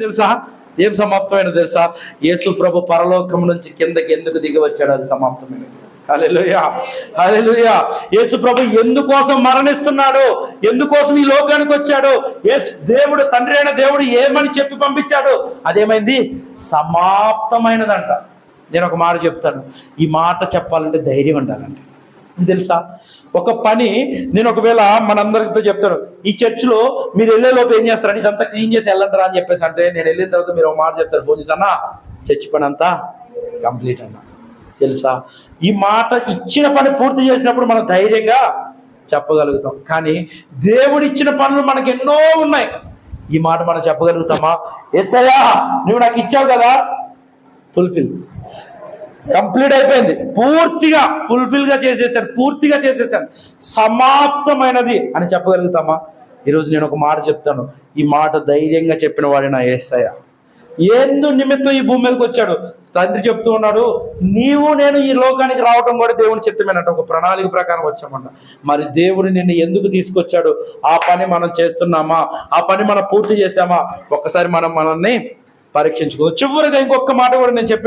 తెలుసా? ఏం సమాప్తమైన తెలుసా? యేసు ప్రభు పరలోకం నుంచి కిందకి ఎందుకు దిగి వచ్చాడు? అది సమాప్తమైనది హల్లెలూయా! హల్లెలూయా! యేసు ప్రభు ఎందుకోసం మరణిస్తున్నాడు? ఎందుకోసం ఈ లోకానికి వచ్చాడు? యేసు దేవుడు తండ్రి అయిన దేవుడు ఏమని చెప్పి పంపించాడు? అదేమైంది? సమాప్తమైనదంట. నేను ఒక మాట చెప్తాను. ఈ మాట చెప్పాలంటే ధైర్యం ఉండాలండి. తెలుసా? ఒక పని నేను ఒకవేళ మనందరితో చెప్తాను ఈ చర్చిలో మీరు వెళ్ళే లోపు ఏం చేస్తారని ఇదంతా క్లీన్ చేసి వెళ్ళంటారా అని చెప్పేసి అంటే నేను వెళ్ళిన తర్వాత మీరు ఒక మాట చెప్తారు. ఫోన్ చేసి అన్నా చర్చి పని అంతా కంప్లీట్ అన్నా. తెలుసా? ఈ మాట ఇచ్చిన పని పూర్తి చేసినప్పుడు మనం ధైర్యంగా చెప్పగలుగుతాం. కానీ దేవుడు ఇచ్చిన పనులు మనకు ఎన్నో ఉన్నాయి. ఈ మాట మనం చెప్పగలుగుతామా? ఎస్ అయ్యా నువ్వు నాకు ఇచ్చావు కదా? ఫుల్ఫిల్ కంప్లీట్ అయిపోయింది. పూర్తిగా ఫుల్ఫిల్గా చేసేసాను పూర్తిగా చేసేసాను సమాప్తమైనది అని చెప్పగలుగుతామా? ఈరోజు నేను ఒక మాట చెప్తాను. ఈ మాట ధైర్యంగా చెప్పిన వాడి నా ఏసయ్య. ఎందు నిమిత్తం ఈ భూమి మీదకి వచ్చాడు. తండ్రి చెప్తూ ఉన్నాడు నీవు నేను ఈ లోకానికి రావటం కూడా దేవుని చిత్తమేనట్టు ఒక ప్రణాళిక ప్రకారం వచ్చామంట మరి దేవుడు నిన్ను ఎందుకు తీసుకొచ్చాడు? ఆ పని మనం చేస్తున్నామా? ఆ పని మనం పూర్తి చేసామా ఒక్కసారి మనం మనల్ని పరీక్షించుకో చివరిగా ఇంకొక మాట కూడా నేను చెప్పి